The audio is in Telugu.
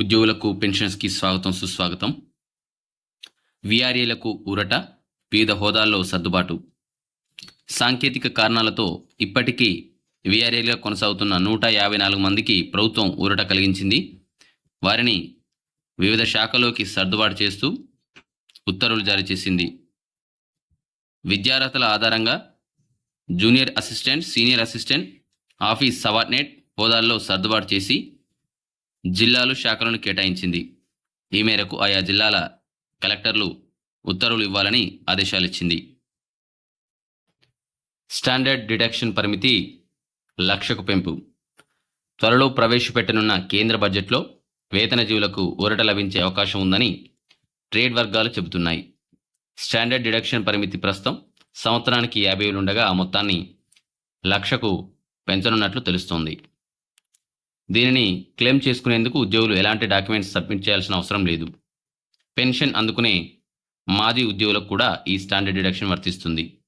ఉద్యోగులకు పెన్షన్స్కి స్వాగతం సుస్వాగతం. విఆర్ఏలకు ఊరట వివిధ హోదాల్లో సర్దుబాటు. సాంకేతిక కారణాలతో ఇప్పటికీ విఆర్ఏలుగా కొనసాగుతున్న నూట యాభై నాలుగు మందికి ప్రభుత్వం ఊరట కలిగించింది. వారిని వివిధ శాఖలోకి సర్దుబాటు చేస్తూ ఉత్తర్వులు జారీ చేసింది. విద్యార్హతల ఆధారంగా junior assistant senior assistant office subordinate హోదాల్లో సర్దుబాటు చేసి జిల్లాలు శాఖలను కేటాయించింది. ఈ మేరకు ఆయా జిల్లాల కలెక్టర్లు ఉత్తర్వులు ఇవ్వాలని ఆదేశాలు ఇచ్చింది స్టాండర్డ్ డిడక్షన్ పరిమితి లక్షకు పెంపు. త్వరలో ప్రవేశపెట్టనున్న కేంద్ర బడ్జెట్లో వేతన జీవులకు ఊరట లభించే అవకాశం ఉందని ట్రేడ్ వర్గాలు చెబుతున్నాయి. స్టాండర్డ్ డిడక్షన్ పరిమితి ప్రస్తుతం సంవత్సరానికి యాభై వేలుండగా ఆ మొత్తాన్ని లక్షకు పెంచనున్నట్లు తెలుస్తోంది. దీనిని క్లెయిమ్ చేసుకునేందుకు ఉద్యోగులు ఎలాంటి డాక్యుమెంట్స్ సబ్మిట్ చేయాల్సిన అవసరం లేదు. పెన్షన్ అందుకునే మాజీ ఉద్యోగులకు కూడా ఈ స్టాండర్డ్ డిడక్షన్ వర్తిస్తుంది.